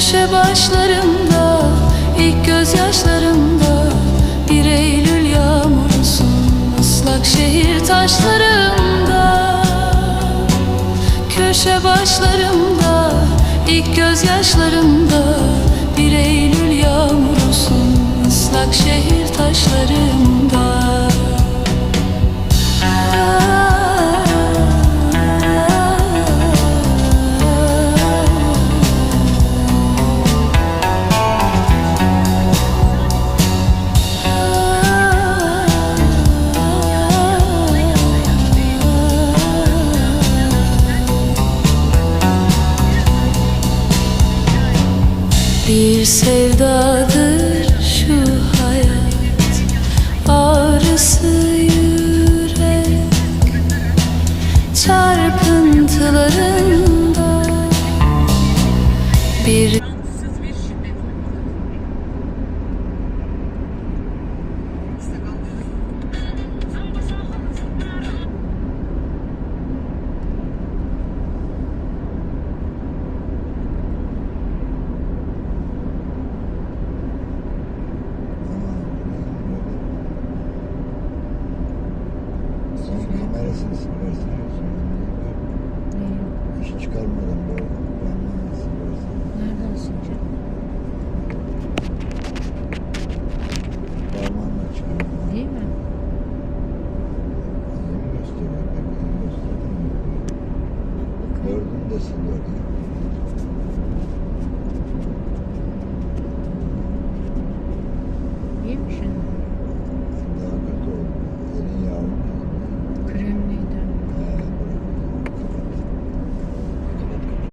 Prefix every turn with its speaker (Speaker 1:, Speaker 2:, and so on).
Speaker 1: Köşe başlarımda ilk gözyaşlarımda Bir Eylül yağmurusun ıslak şehir taşlarımda Köşe başlarımda ilk gözyaşlarımda Bir Eylül yağmurusun ıslak şehir taşlarımda Bir sevdadır şu hayat Ağrısı yürek. Çarpıntılarında Bir
Speaker 2: gelsin sigara siliyorsun. İşi şey çıkarmadan böyle yandan sigara siliyorsun. Nereden
Speaker 3: sileceğim?
Speaker 2: Parmağınla çıkarmadan. Değil